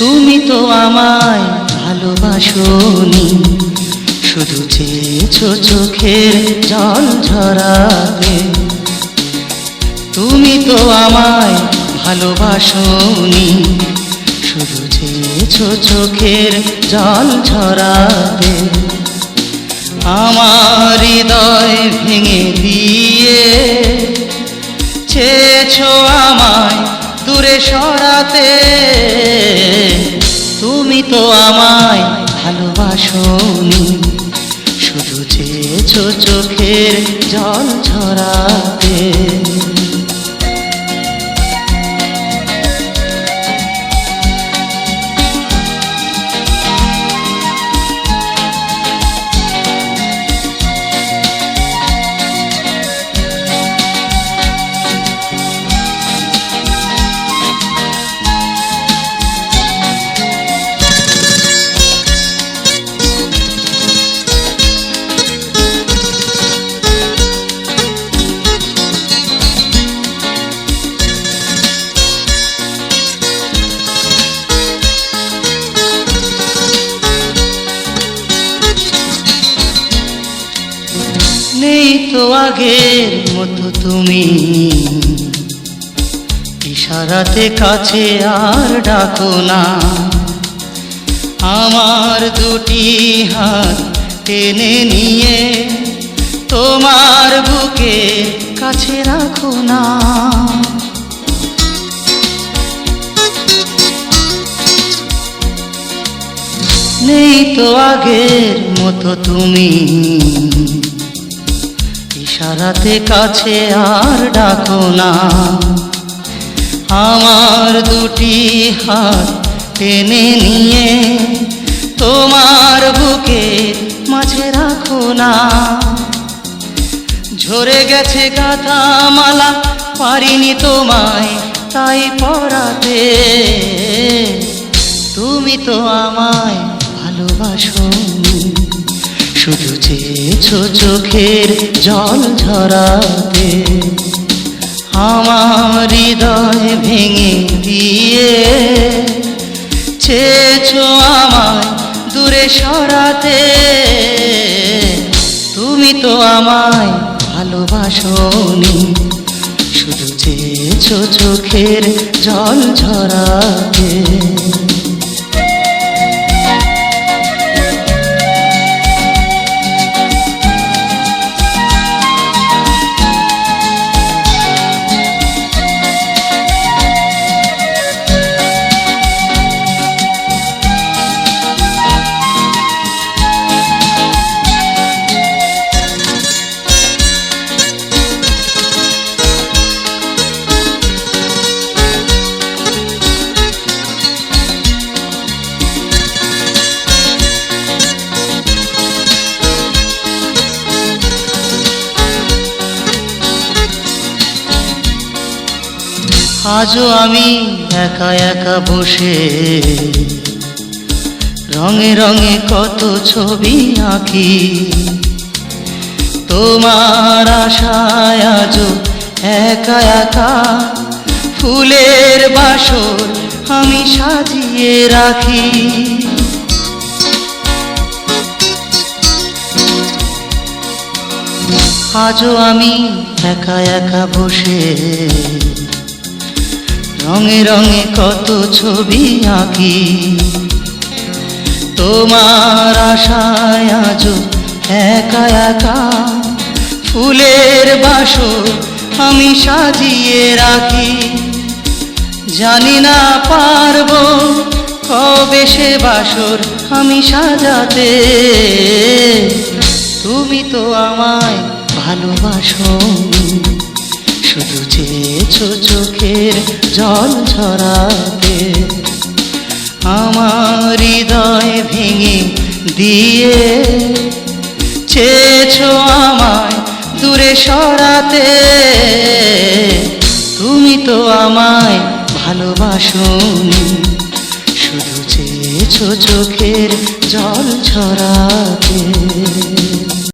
তুমি তো আমায় ভালোবাসনি শুধু চেয়েছো চোখের জল ঝরাতে। তুমি তো আমায় ভালোবাসনি শুধু চেয়েছো চোখের জল ঝরাতে। আমার হৃদয় ভেঙে দিয়ে। চেয়েছো আমায় দূরে সরাতে। তুমি তো আমায় ভালোবাসনি। শুধু চেয়েছো চোখের জল ঝরাতে। নেই তো আগের মতো তুমি। ইশারাতে কাছে আর ডাকো না। আমার দুটি হাত টেনে নিয়ে তোমার বুকে কাছে রাখো না। নেই তো আগের মতো তুমি। ইশারাতে কাছে আর ডাকো না। আমার দুটি হাত টেনে নিয়ে তোমার বুকে মাঝে রাখো না। ঝরে গেছে গাথা মালা পারিনি তোমায় তাই পড়াতে। তুমি তো আমায় ভালোবাসো শুধু চেয়েছো চোখের জল ঝরাতে, আমার হৃদয় ভেঙে দিয়ে। চেয়েছো আমায় দূরে সরাতে, তুমি তো আমায় ভালোবাসনি শুধু চেয়েছো চোখের জল ঝরাতে। আজও আমি একা একা বসে রঙে রঙে কত ছবি আঁকি। তোমার আশায় আজও একা একা ফুলের বাসর আমি সাজিয়ে রাখি। আজও আমি একা একা বসে রঙে রঙে কত ছবি আঁকি। তোমার আশায় আজ একা একা ফুলের বাসর আমি সাজিয়ে রাখি। জানি না পারব কবে সে বাসর আমি সাজাতে। তুমি তো আমায় ভালোবাসো। শুধু চেয়েছো চোখের জল ঝরাতে আমার হৃদয় ভেঙে দিয়ে। চেয়েছো আমায় দূরে সরাতে। তুমি তো আমায় ভালোবাসনি। শুধু চেয়েছো চোখের জল ছড়াতে।